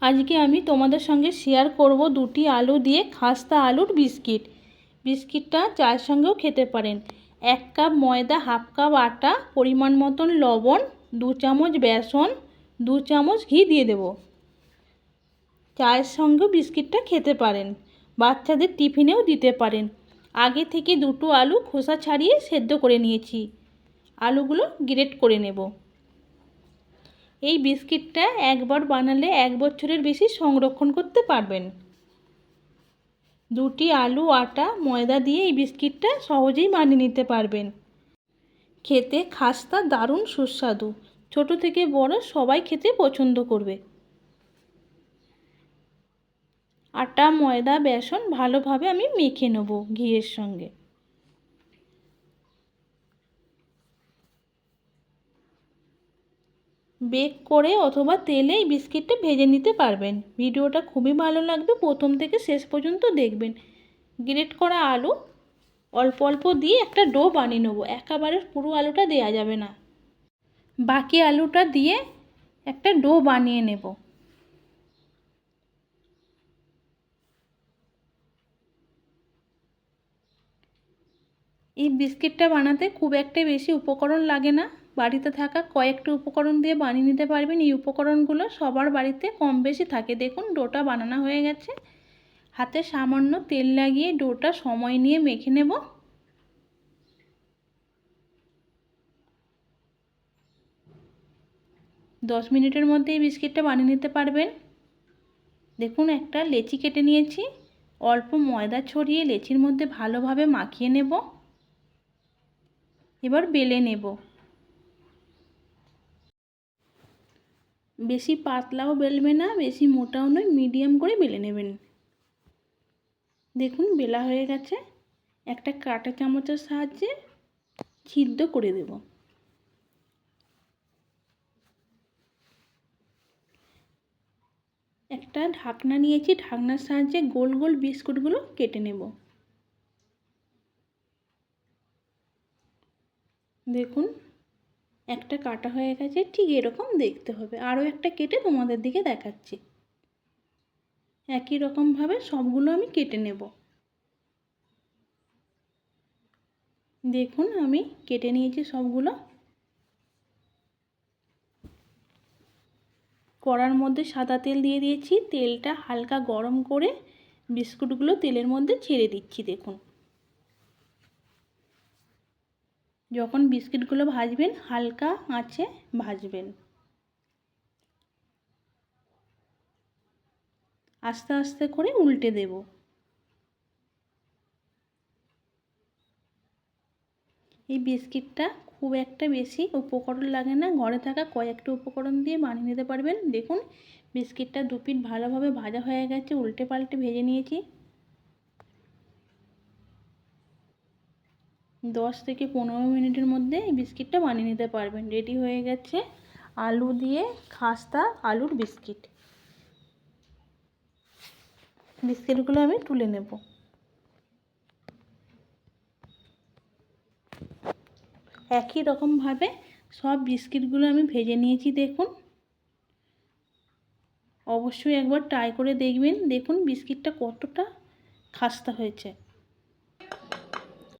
আজকে আমি তোমাদের সঙ্গে শেয়ার করব দুটি আলু দিয়ে খাস্তা আলুর বিস্কিট। বিস্কিটটা চায়ের সঙ্গেও খেতে পারেন। এক কাপ ময়দা, হাফ কাপ আটা, পরিমাণ মতন লবণ, দু চামচ বেসন, দু চামচ ঘি দিয়ে দেব। চায়ের সঙ্গেও বিস্কিটটা খেতে পারেন। বাচ্চাদের টিফিনেও দিতে পারেন। আগে থেকে দুটো আলু খোসা ছাড়িয়ে সেদ্ধ করে নিয়েছি। আলুগুলো গ্রেট করে নেব। এই বিস্কিটটা একবার বানালে এক বছরের বেশি সংরক্ষণ করতে পারবেন। দুটি আলু, আটা, ময়দা দিয়ে এই বিস্কিটটা সহজেই বানিয়ে নিতে পারবেন। খেতে খাস্তা দারুণ সুস্বাদু। ছোট থেকে বড় সবাই খেতে পছন্দ করবে। আটা, ময়দা, বেসন ভালোভাবে আমি মেখে নেব ঘিয়ের সঙ্গে। বেক করে অথবা তেলে এই বিস্কিটটা ভেজে নিতে পারবেন। ভিডিওটা খুবই ভালো লাগবে। প্রথম থেকে শেষ পর্যন্ত দেখবেন। গ্রেট করা আলু। অল্প অল্প দিয়ে একটা ডো বানিয়ে নেব। একেবারে পুরো আলুটা দেওয়া যাবে না। বাকি আলুটা দিয়ে একটা ডো বানিয়ে নেব। এই বিস্কিটটা বানাতে খুব একটা বেশি উপকরণ লাগে না। বাড়িতে থাকা কয়েকটা উপকরণ দিয়ে বানিয়ে নিতে পারবেন। এই উপকরণগুলো সবার বাড়িতে কম বেশি থাকে। দেখুন, ডোটা বানানো হয়ে গেছে। হাতে সামান্য তেল লাগিয়ে ডোটা সময় নিয়ে মেখে নেব। দশ মিনিটের মধ্যে এই বিস্কিটটা বানিয়ে নিতে পারবেন। দেখুন, একটা লেচি কেটে নিয়েছি। অল্প ময়দা ছড়িয়ে লেচির মধ্যে ভালোভাবে মাখিয়ে নেব। এবার বেলে নেব। বেশি পাতলাও বেলবে না, বেশি মোটাও নয় মিডিয়াম করে বেলে নেবেন। দেখুন, বেলা হয়ে গেছে। একটা কাঁটা চামচের সাহায্যে ছিদ্র করে দেব। একটা ঢাকনা নিয়েছি, ঢাকনার সাহায্যে গোল গোল বিস্কুটগুলো কেটে নেব। দেখুন একটা কাটা হয়ে গেছে, ঠিক এরকম দেখতে হবে। আরও একটা কেটে তোমাদের দিকে দেখাচ্ছি। একই রকমভাবে সবগুলো আমি কেটে নেব। দেখুন, আমি কেটে নিয়েছি সবগুলো। কড়ার মধ্যে সাদা তেল দিয়ে দিয়েছি। তেলটা হালকা গরম করে বিস্কুটগুলো তেলের মধ্যে ছেড়ে দিচ্ছি, দেখুন। যখন বিস্কিটগুলো ভাজবেন, হালকা আঁচে ভাজবেন। আস্তে আস্তে করে উল্টে দেব। এই বিস্কিটটা খুব একটা বেশি উপকরণ লাগে না, ঘরে থাকা কয়েকটা উপকরণ দিয়ে বানিয়ে নিতে পারবেন। দেখুন, বিস্কিটটা দু পিঠ ভালোভাবে ভাজা হয়ে গেছে, উল্টে পাল্টে ভেজে নিয়েছি। দশ থেকে পনেরো মিনিটের মধ্যে এই বিস্কিটটা বানিয়ে নিতে পারবেন। রেডি হয়ে গেছে আলু দিয়ে খাস্তা আলুর বিস্কিট। বিস্কিটগুলো আমি তুলে নেব। একই রকমভাবে সব বিস্কিটগুলো আমি ভেজে নিয়েছি, দেখুন। অবশ্যই একবার ট্রাই করে দেখবেন, দেখুন বিস্কিটটা কতটা খাস্তা হয়েছে।